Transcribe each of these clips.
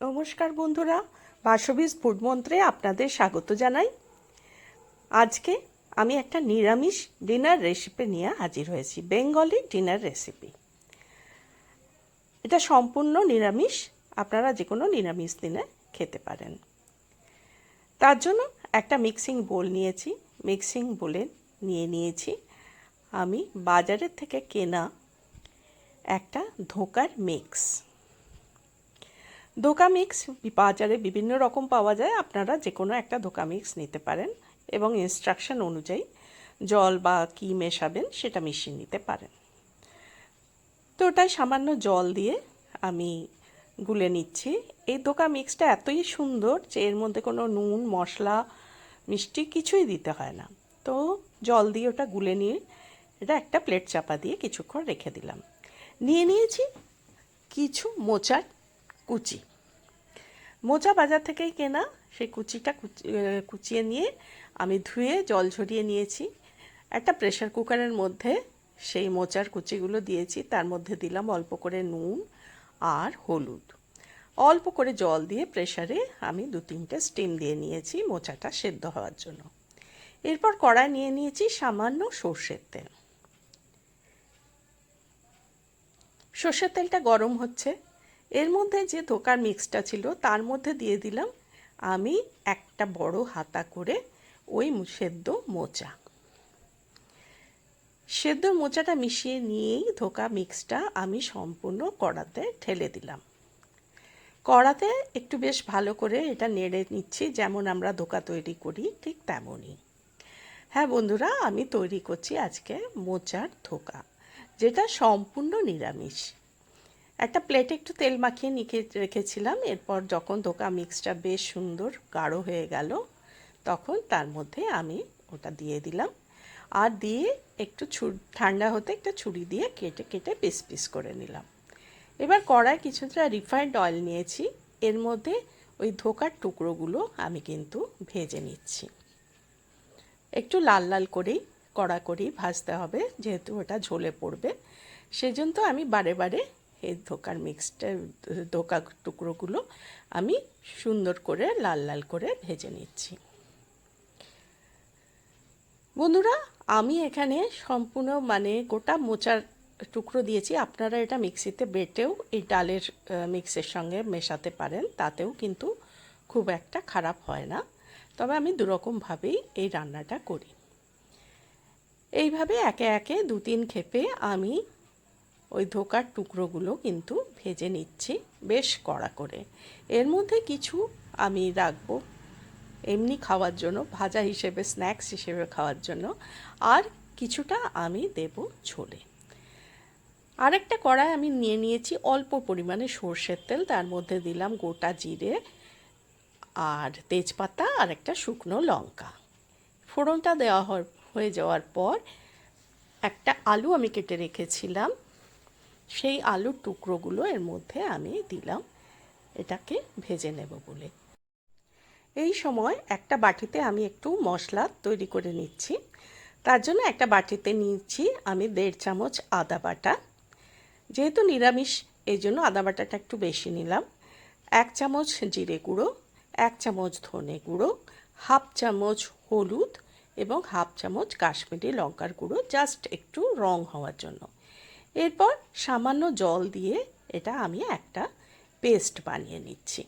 নমস্কার বন্ধুরা, বাসবীজ ফুড মন্ত্রে আপনাদের স্বাগত জানাই। আজকে আমি একটা নিরামিষ ডিনার রেসিপি নিয়ে হাজির হয়েছি, বেঙ্গলি ডিনার রেসিপি। এটা সম্পূর্ণ নিরামিষ, আপনারা যে কোনো নিরামিষ দিনে খেতে পারেন। তার জন্য একটা মিক্সিং বোল নিয়েছি, মিক্সিং বোলে নিয়ে নিয়েছি। আমি বাজারের থেকে কেনা একটা ধোকার মিক্স। ধোকা মিক্স বাজারে বিভিন্ন রকম পাওয়া যায়। আপনারা যে কোনো একটা ধোকা মিক্স নিতে পারেন এবং ইনস্ট্রাকশন অনুযায়ী জল বা কি মেশাবেন সেটা মিশিয়ে নিতে পারেন। তো ওটাই সামান্য জল দিয়ে আমি গুলে নিচ্ছি। এই ধোকা মিক্সটা এতই সুন্দর যে এর মধ্যে কোনো নুন, মশলা, মিষ্টি কিছুই দিতে হয় না। তো জল দিয়ে ওটা গুলে নিয়ে এটা একটা প্লেট চাপা দিয়ে কিছুক্ষণ রেখে দিলাম। নিয়ে নিয়েছি কিছু মোচার কুচি। মোচা বাজার থেকেই কেনা, সেই কুচিটা কুচিয়ে নিয়ে আমি ধুয়ে জল ঝরিয়ে নিয়েছি। একটা প্রেশার কুকারের মধ্যে সেই মোচার কুচিগুলো দিয়েছি, তার মধ্যে দিলাম অল্প করে নুন আর হলুদ। অল্প করে জল দিয়ে প্রেশারে আমি দু তিনটে স্টিম দিয়ে নিয়েছি মোচাটা সেদ্ধ হওয়ার জন্য। এরপর কড়াই নিয়ে নিয়েছি সামান্য সর্ষের তেল। সর্ষের তেলটা গরম হচ্ছে এর মধ্যে যে ধোকার মিক্সটা ছিল, তার মধ্যে দিয়ে দিলাম আমি একটা বড় হাতা করে ওই সেদ্ধ মোচা। সেদ্ধ মোচাটা মিশিয়ে নিয়েই ধোকা মিক্সটা আমি সম্পূর্ণ কড়াতে ঠেলে দিলাম। কড়াতে একটু বেশ ভালো করে এটা নেড়ে নিচ্ছি, যেমন আমরা ধোকা তৈরি করি ঠিক তেমনই। হ্যাঁ বন্ধুরা, আমি তৈরি করছি আজকে মোচার ধোকা, যেটা সম্পূর্ণ নিরামিষ। একটা প্লেটে একটু তেল মাখিয়ে নিকে রেখেছিলাম। এরপর যখন ধোকা মিক্সটা বেশ সুন্দর, গাঢ় হয়ে গেল, তখন তার মধ্যে আমি ওটা দিয়ে দিলাম। আর দিয়ে একটু ছু, ঠান্ডা হতে একটা ছুরি দিয়ে কেটে কেটে পিস পিস করে নিলাম। এবার কড়ায় কিছুটা রিফাইন্ড অয়েল নিয়েছি। এর মধ্যে ওই ধোকার টুকরোগুলো আমি কিন্তু ভেজে নিচ্ছি। একটু লাল লাল করেই, কড়া করেই ভাজতে হবে, যেহেতু ওটা ঝোলে পড়বে। সেজন্য আমি বারে বারে এই ধোকার মিক্সটা ধোকা টুকরোগুলো আমি সুন্দর করে লাল লাল করে ভেজে নিচ্ছি। বন্ধুরা, আমি এখানে সম্পূর্ণ মানে গোটা মোচার টুকরো দিয়েছি। আপনারা এটা মিক্সিতে বেটেও এই ডালের মিক্সের সঙ্গে মেশাতে পারেন, তাতেও কিন্তু খুব একটা খারাপ হয় না। তবে আমি দুরকমভাবেই এই রান্নাটা করি। এইভাবে একে একে দু তিন খেপে আমি ওই ধোকার টুকরোগুলো কিন্তু ভেজে নিচ্ছি বেশ কড়া করে। এর মধ্যে কিছু আমি রাখব। এমনি খাওয়ার জন্য, ভাজা হিসেবে, স্ন্যাক্স হিসেবে খাওয়ার জন্য। আর কিছুটা আমি দেব ঝোলে। আরেকটা কড়াই আমি নিয়ে নিয়েছি অল্প পরিমাণে সর্ষের তেল, তার মধ্যে দিলাম গোটা জিরে আর তেজপাতা আর একটা শুকনো লঙ্কা। ফোড়নটা দেওয়া হয়ে যাওয়ার পর একটা আলু আমি কেটে রেখেছিলাম। সেই আলুর টুকরোগুলো এর মধ্যে আমি দিলাম। এটাকে ভেজে নেব বলে। এই সময় একটা বাটিতে আমি একটু মশলা তৈরি করে নিচ্ছি। তার জন্য একটা বাটিতে নিচ্ছি আমি দেড় চামচ আদা বাটা। যেহেতু নিরামিষ, এই জন্য আদা বাটাটা একটু বেশি নিলাম। এক চামচ জিরে গুঁড়ো, এক চামচ ধনে গুঁড়ো, হাফ চামচ হলুদ এবং হাফ চামচ কাশ্মীরি লঙ্কার গুঁড়ো, জাস্ট একটু রং হওয়ার জন্য। এরপর সামান্য জল দিয়ে এটা আমি একটা পেস্ট বানিয়ে নিচ্ছি।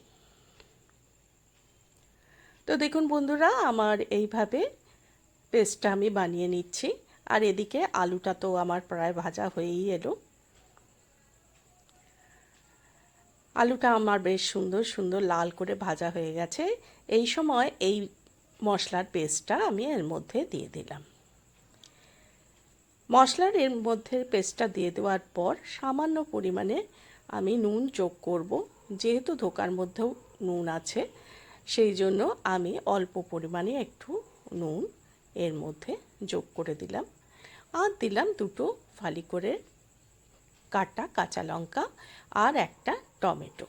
তো দেখুন বন্ধুরা, আমার এইভাবে পেস্টটা আমি বানিয়ে নিচ্ছি। আর এদিকে আলুটা তো আমার প্রায় ভাজা হয়েই এলো। আলুটা আমার বেশ সুন্দর সুন্দর লাল করে ভাজা হয়ে গেছে। এই সময় এই মশলার পেস্টটা আমি এর মধ্যে দিয়ে দিলাম। মশলার এর মধ্যে পেস্টটা দিয়ে দেওয়ার পর সামান্য পরিমাণে আমি নুন যোগ করব। যেহেতু ধোকার মধ্যেও নুন আছে, সেই জন্য আমি অল্প পরিমাণে একটু নুন এর মধ্যে যোগ করে দিলাম। আর দিলাম দুটো ফালি করে কাটা কাঁচা লঙ্কা আর একটা টমেটো।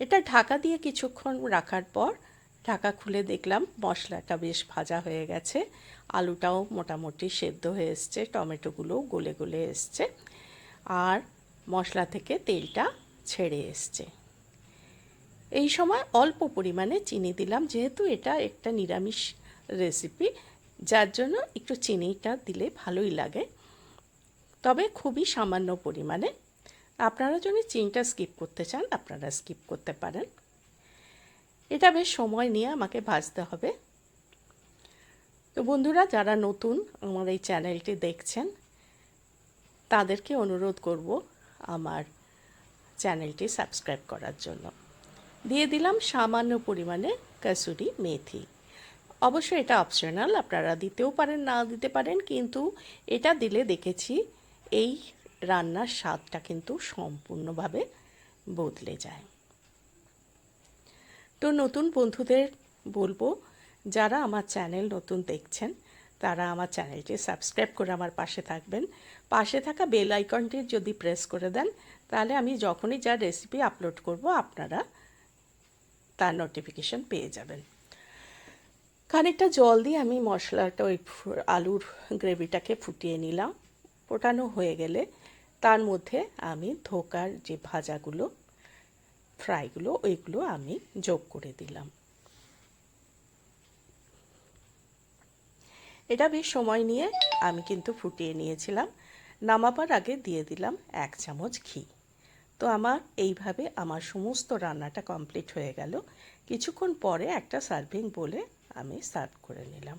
এটা ঢাকা দিয়ে কিছুক্ষণ রাখার পর ঢাকা খুলে দেখলাম মশলাটা বেশ ভাজা হয়ে গেছে। আলুটাও মোটামুটি সেদ্ধ হয়ে এসছে, টমেটোগুলোও গলে গলে এসছে। আর মশলা থেকে তেলটা ছেড়ে এসছে। এই সময় অল্প পরিমাণে চিনি দিলাম, যেহেতু এটা একটা নিরামিষ রেসিপি যার জন্য একটু চিনিটা দিলে ভালোই লাগে। তবে খুবই সামান্য পরিমাণে। আপনারা যদি চিনিটা স্কিপ করতে চান, আপনারা স্কিপ করতে পারেন। এটা বেশ সময় নিয়ে আমাকে ভাজতে হবে। তো বন্ধুরা, যারা নতুন আমার এই চ্যানেলটি দেখছেন, তাদেরকে অনুরোধ করব আমার চ্যানেলটি সাবস্ক্রাইব করার জন্য। দিয়ে দিলাম সামান্য পরিমাণে কাসুরি মেথি। অবশ্যই এটা অপশনাল আপনারা দিতেও পারেন, না দিতে পারেন, কিন্তু এটা দিলে দেখেছি এই রান্নার স্বাদটা কিন্তু সম্পূর্ণভাবে বদলে যায়। তো নতুন বন্ধুদের বলব, যারা আমার চ্যানেল নতুন দেখছেন, তারা আমার চ্যানেলটি সাবস্ক্রাইব করে আমার পাশে থাকবেন। পাশে থাকা বেল আইকনটি যদি প্রেস করে দেন, তাহলে আমি যখনই যা রেসিপি আপলোড করব, আপনারা তার নোটিফিকেশন পেয়ে যাবেন। খানিকটা জল দিয়ে আমি মশলাটা, ওই আলুর গ্রেভিটাকে ফুটিয়ে নিলাম। ফোটানো হয়ে গেলে তার মধ্যে আমি ধোকার যে ভাজাগুলো ফ্রাইগুলো, ওইগুলো আমি যোগ করে দিলাম। এটা বেশ সময় নিয়ে আমি কিন্তু ফুটিয়ে নিয়েছিলাম। নামাবার আগে দিয়ে দিলাম এক চামচ ঘি। তো আমার এইভাবে আমার সমস্ত রান্নাটা কমপ্লিট হয়ে গেল। কিছুক্ষণ পরে একটা সার্ভিং বলে আমি সার্ভ করে নিলাম।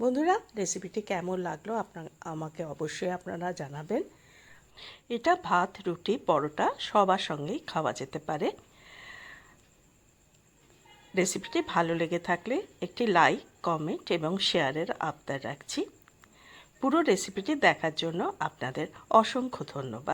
বন্ধুরা, রেসিপিটি কেমন লাগল আপনার, আমাকে অবশ্যই আপনারা জানাবেন। এটা ভাত, রুটি, পরোটা সবার সঙ্গেই খাওয়া যেতে পারে। রেসিপিটি ভালো লেগে থাকলে একটি লাইক কমেন্ট এবং শেয়ারের আবদার রাখছি। পুরো রেসিপিটি দেখার জন্য আপনাদের অসংখ্য ধন্যবাদ।